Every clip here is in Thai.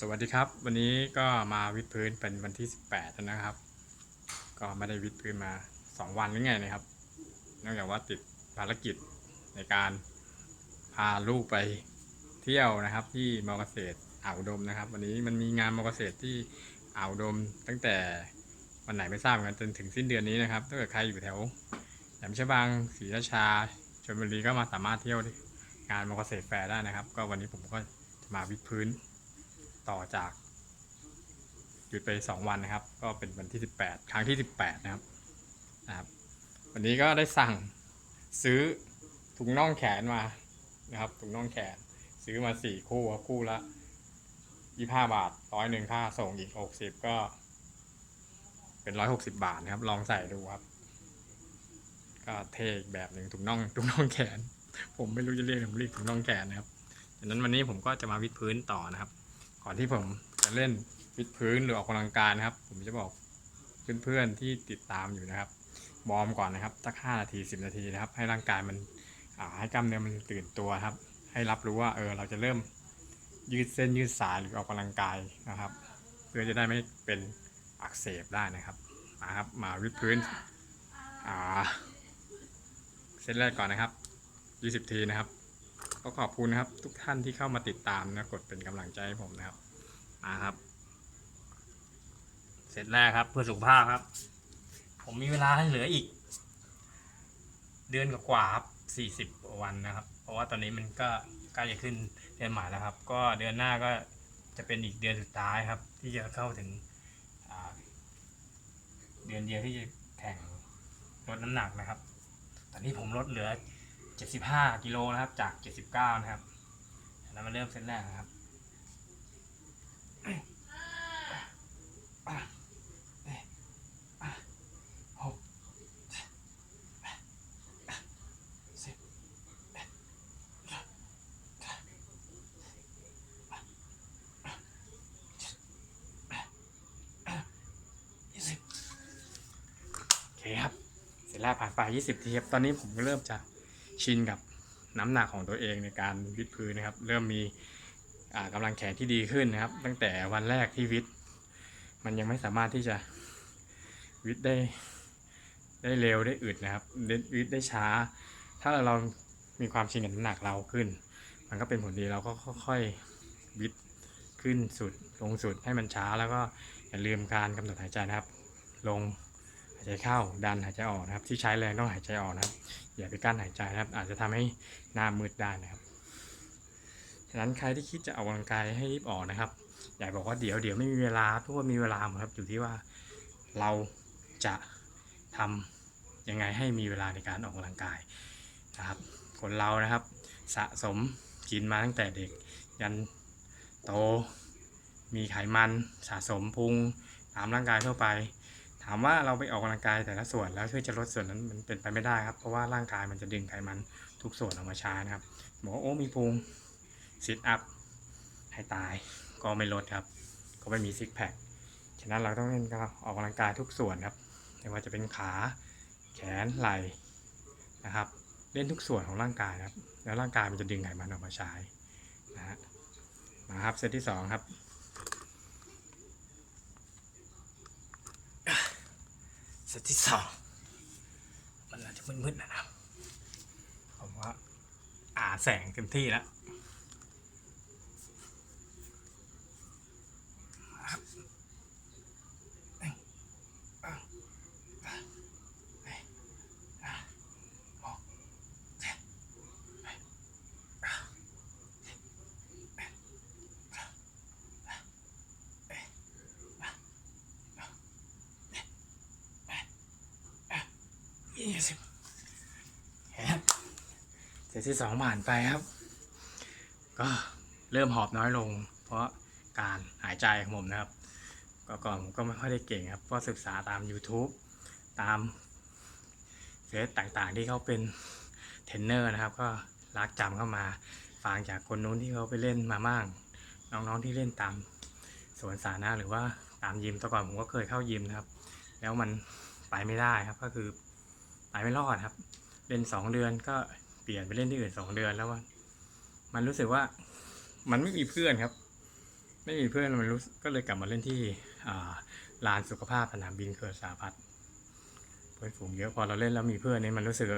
สวัสดีครับ วันนี้ก็มาวิดพื้นเป็นวันที่ 18แล้วนะครับ ก็ไม่ได้วิดพื้นมา 2 วันหรือไงนะครับเนื่องจากว่าติดภารกิจในการพาลูกไปเที่ยวนะครับ ที่มอเกษตรอ่าวดมนะครับ วันนี้มันมีงานมอเกษตรที่อ่าวดม ตั้งแต่วันไหนไม่ทราบเหมือนกันจนถึงสิ้นเดือนนี้นะครับถ้าเกิดใครอยู่แถวแหลมฉบังศรีราชาชลบุรีก็มาสามารถเที่ยวงานมอเกษตรแฟร์ได้นะครับ ก็วันนี้ผมก็จะมาวิดพื้น ต่อจาก หยุดไป 2 วันนะครับ ก็เป็นวันที่ 18 ครั้งที่ 18 นะครับนะครับ วันนี้ก็ได้สั่งซื้อถุงน่องแขนมานะครับถุงน่องแขนซื้อมา 4 คู่ครับคู่ละ25 บาทร้อยหนึ่งค่าส่งอีก 60 ก็เป็น160บาทนะครับ ลองใส่ดูครับ ก็เทอีกแบบหนึ่งถุงน่องถุงน่องแขน ผมไม่รู้จะเรียกผมเรียกถุงน่องแขนนะครับดังนั้นวันนี้ผมก็จะมาวิดพื้นต่อนะครับ ก่อนที่ผมจะเล่นวิดพื้นหรือออกกำลังกายนะครับ ผมจะบอกเพื่อนๆที่ติดตามอยู่นะครับวอร์มก่อนนะครับสักห้านาทีสิบนาทีนะครับ ให้ร่างกายมันให้กล้ามเนื้อมันตื่นตัวครับ ให้รับรู้ว่าเออเราจะเริ่มยืดเส้นยืดสายหรือออกกำลังกายนะครับ เพื่อจะได้ไม่เป็นอักเสบได้นะครับมาครับมาวิดพื้นอ่าเซตแรกก่อนนะครับ 20 ทีนะครับ ก็ขอบคุณนะครับ ทุกท่านที่เข้ามาติดตามนะกดเป็นกำลังใจให้ผมนะครับมาครับเสร็จแรกครับ เพื่อสุขภาพครับ ผมมีเวลาให้เหลืออีก เดือนกว่าครับสี่สิบวันนะครับ เพราะว่าตอนนี้มันก็ใกล้จะขึ้นเดือนใหม่แล้วครับ ก็เดือนหน้าก็จะเป็นอีกเดือนสุดท้ายครับ ที่จะเข้าถึงเดือนเดียวที่จะแข่งลดน้ำหนักนะครับ ตอนนี้ผมลดเหลือ 75กิโลนะครับ จาก 79 นะครับแล้วมาเริ่มเซตแรกนะครับหกสิบยี่สิบโอเคครับเสร็จแล้วผ่านไป 20 ทีครับ ตอนนี้ผมก็เริ่มจะ ชินกับน้ำหนักของตัวเองในการวิดพื้นนะครับ เริ่มมีอ่ากำลังแขนที่ดีขึ้นนะครับ ตั้งแต่วันแรกที่วิดมันยังไม่สามารถที่จะวิดได้ได้เร็วได้อึดนะครับได้วิดได้ช้า ถ้าเรามีความชินกับน้ำหนักเราขึ้น มันก็เป็นผลดีเราก็ค่อยๆวิดขึ้นสุดลงสุดให้มันช้าแล้วก็อย่าลืมการกำหนดหายใจนะครับ ลงายใจเข้าดันหายใจออกนะครับ ที่ใช้แรงต้องหายใจออกนะครับ อย่าไปกั้นหายใจนะครับ อาจจะทำให้หน้ามืดได้นะครับฉะนั้นใครที่คิดจะออกกำลังกายให้รีบออกนะครับอย่าบอกว่าเดี๋ยวเดี๋ยวไม่มีเวลาทุกคนมีเวลาหมดครับอยู่ที่ว่าเราจะทำยังไงให้มีเวลาในการออกกำลังกายนะครับ คนเรานะครับ สะสมกินมาตั้งแต่เด็ก ยันโตมีไขมันสะสมพุงตามร่างกายทั่วไป ถามว่าเราไปออกกำลังกายแต่ละส่วนแล้วเพื่อจะลดส่วนนั้นมันเป็นไปไม่ได้ครับ เพราะว่าร่างกายมันจะดึงไขมันทุกส่วนออกมาใช้นะครับบอกว่าโอ้มีพุงซิทอัพให้ตายก็ไม่ลดครับ ก็ไม่มีซิกแพคฉะนั้นเราต้องเล่นก็ออกกำลังกายทุกส่วนครับไม่ว่าจะเป็นขาแขนไหล่นะครับ เล่นทุกส่วนของร่างกายครับ แล้วร่างกายมันจะดึงไขมันออกมาใช้นะฮะมาครับเซตที่สองครับ เซ ตที่สองมันอาจจะมืดๆนะครับผมว่าอ่าแสงเต็มที่แล้ว ยี่สิบครับเซตที่สองผ่านไปครับ ก็เริ่มหอบน้อยลง เพราะการหายใจของผมนะครับก็ก่อนผมก็ไม่ค่อยได้เก่งครับก็ศึกษาตาม YouTube ตามเฟซต่างๆ ที่เขาเป็นเทรนเนอร์นะครับ ก็รักจำเข้ามาฟังจากคนนู้นที่เขาไปเล่นมาบ้างน้องๆที่เล่นตามสวนสาธารณะหรือว่าตามยิมแต่ก่อนผมก็เคยเข้ายิมนะครับ แล้วมันไปไม่ได้ครับก็คือ ไปไม่รอดครับ เล่นสองเดือนก็เปลี่ยนไปเล่นที่อื่นสองเดือนแล้วว่ามันรู้สึกว่ามันไม่มีเพื่อนครับ ไม่มีเพื่อนมันรู้ก็เลยกลับมาเล่นที่ลานสุขภาพสนามบินเกิดสาพัฒน์เพื่อนฝูงเยอะพอเราเล่นแล้วมีเพื่อนนี่มันรู้สึก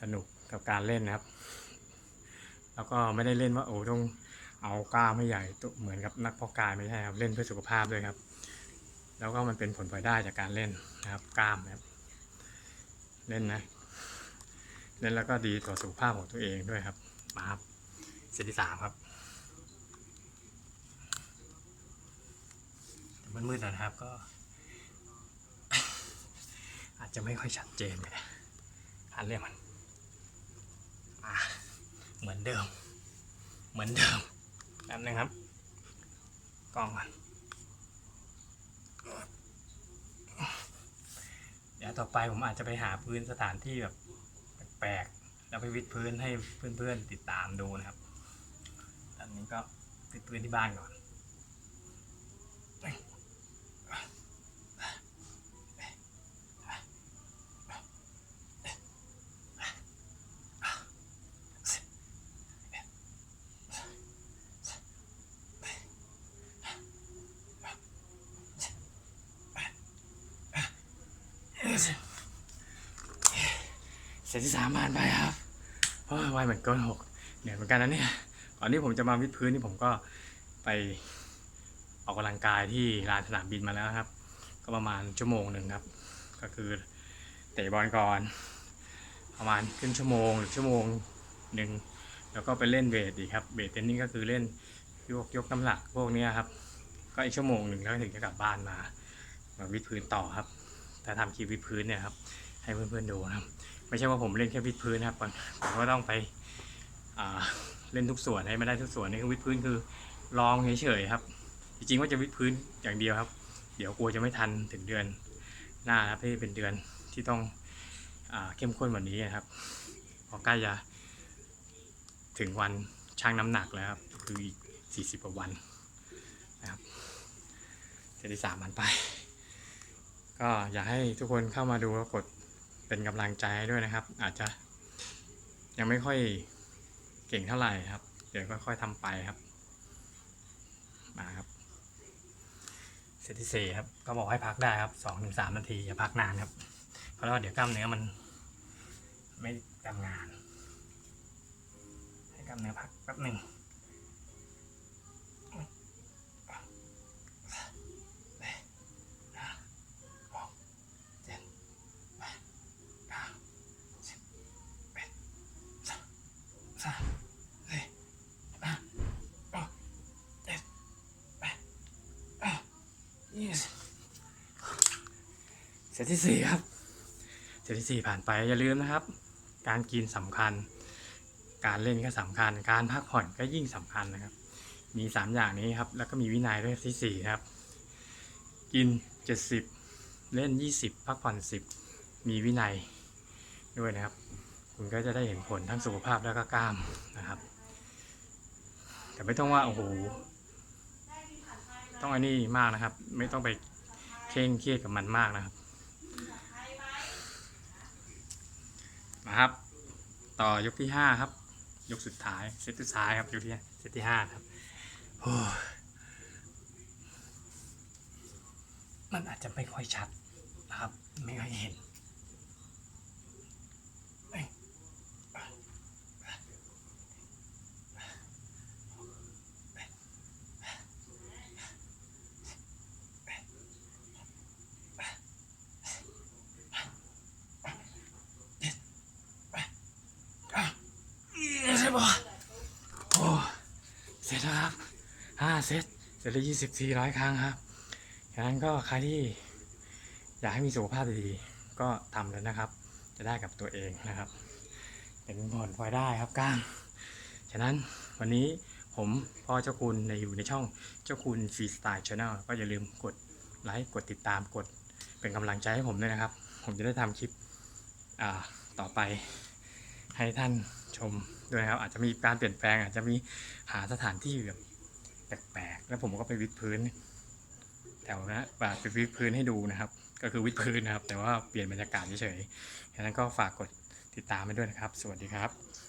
สนุกกับการเล่นนะครับ แล้วก็ไม่ได้เล่นว่าโอ้ต้องเอากล้ามให้ใหญ่เหมือนกับนักพาะกายไม่ใช่ครับเล่นเพื่อสุขภาพด้วยครับ แล้วก็มันเป็นผลพลอยได้จากการเล่นนะครับกล้ามนะครับ เล่นนะเล่นแล้วก็ดีต่อสุขภาพของตัวเองด้วยครับมาครับเซตที่สามครับมันมืดๆหน่อยนะครับก็ อาจจะไม่ค่อยชัดเจนเลยการเล่นมันอะเหมือนเดิม เหมือนเดิมแป๊บนึงครับกล้องก่อน ดี๋ยวต่อไปผมอาจจะไปหาพื้นสถานที่แบบแปลกๆแล้วไปวิดพื้นให้เพื่อนๆติดตามดูนะครับ ตอนนี้ก็วิดพื้นที่บ้านก่อน เซตที่สามผ่านไปครับโอ้ยไวเหมือนก้นหกเหนื่อยเหมือนกันนะเนี่ยก่อนที่ผมจะมาวิดพื้นนี่ผมก็ไปออกกำลังกายที่ลานสนามบินมาแล้วครับ ก็ประมาณชั่วโมงหนึ่งครับ ก็คือเตะบอลก่อน ประมาณครึ่งชั่วโมงหรือชั่วโมงหนึ่งแล้วก็ไปเล่นเวทอีกครับเวทเทนนิ่งก็คือเล่นยกยกน้ำหนักพวกนี้ครับ ก็อีกชั่วโมงหนึ่งแล้วถึงจะกลับบ้านมามาวิดพื้นต่อครับ ถ้าทำคลิปวิดพื้นเนี่ยครับให้เพื่อนๆดูนะครับ ไม่ใช่ว่าผมเล่นแค่วิดพื้นครับผมก็ต้องไปเล่นทุกส่วนให้ไม่ได้ทุกส่วนนี่คือวิดพื้นคือลองเฉยๆครับ จริงๆว่าจะวิดพื้นอย่างเดียวครับ เดี๋ยวกลัวจะไม่ทันถึงเดือนหน้าครับที่เป็นเดือนที่ต้องอเข้มข้นกว่านี้นะครับพอใกล้จะถึงวันชั่งน้ำหนักแล้วครับคืออีก40กว่าวันนะครับเซตที่สามมันไป ก็อยากให้ทุกคนเข้ามาดูแล้วกด เป็นกำลังใจด้วยนะครับ อาจจะ ยังไม่ค่อยเก่งเท่าไหร่ครับ เดี๋ยวค่อยๆทำไปครับ มาครับเซตที่สี่ครับ ก็บอกให้พักได้ครับสองถึงสามนาทีอย่าพักนานครับ เพราะว่าเดี๋ยวกล้ามเนื้อมัน ไม่ทำงาน ให้กล้ามเนื้อพักแป๊บหนึ่ง เจ็ดแปดเก้าสิบเอ็ดสองสามสี่ห้าหกเจ็ดแปดเก้ายี่สิบ เซตที่สี่ครับเซตที่สี่ผ่านไปอย่าลืมนะครับ การกินสำคัญ การเล่นก็สำคัญ การพักผ่อนก็ยิ่งสำคัญนะครับ มีสามอย่างนี้ครับ แล้วก็มีวินัยด้วยที่สี่ครับ กินเจ็ดสิบเล่น 20 พักผ่อน 10 มีวินัยด้วยนะครับ คุณก็จะได้เห็นผลทั้งสุขภาพแล้วก็กล้ามนะครับ แต่ไม่ต้องว่าโอ้โหต้องอันนี้มากนะครับ ไม่ต้องไปเคร่งเครียดกับมันมากนะครับ มาครับ ต่อยกที่ห้าครับ ยกสุดท้ายเซตสุดท้ายครับยกที่เซตที่ห้าครับมันอาจจะไม่ค่อยชัดนะครับ ไม่ค่อยเห็นเอ้ย ใช่โอ้เสร็จแล้วครับห้าเซตเสร็จแล้วยี่สิบสี่ร้อยครั้งครับฉะนั้นก็ใครที่อยากให้มีสุขภาพดีๆก็ทำเลยนะครับ จะได้กับตัวเองนะครับ เป็นผลพลอยได้ครับก้างฉะนั้นวันนี้ผมพ่อเจ้าคุณในอยู่ในช่องเจ้าคุณฟรีสไตล์ชาแนลก็อย่าลืมกดไลค์กดติดตามกดเป็นกำลังใจให้ผมด้วยนะครับ ผมจะได้ทำคลิปต่อไปให้ท่าน ชมด้วยนะครับ อาจจะมีการเปลี่ยนแปลง อาจจะมีหาสถานที่แบบแปลกๆ แล้วผมก็ไปวิดพื้นแถวนะแบบไปวิดพื้นให้ดูนะครับ ก็คือวิดพื้นนะครับ แต่ว่าเปลี่ยนบรรยากาศเฉยๆฉะนั้นก็ฝากกดติดตามไปด้วยนะครับ สวัสดีครับ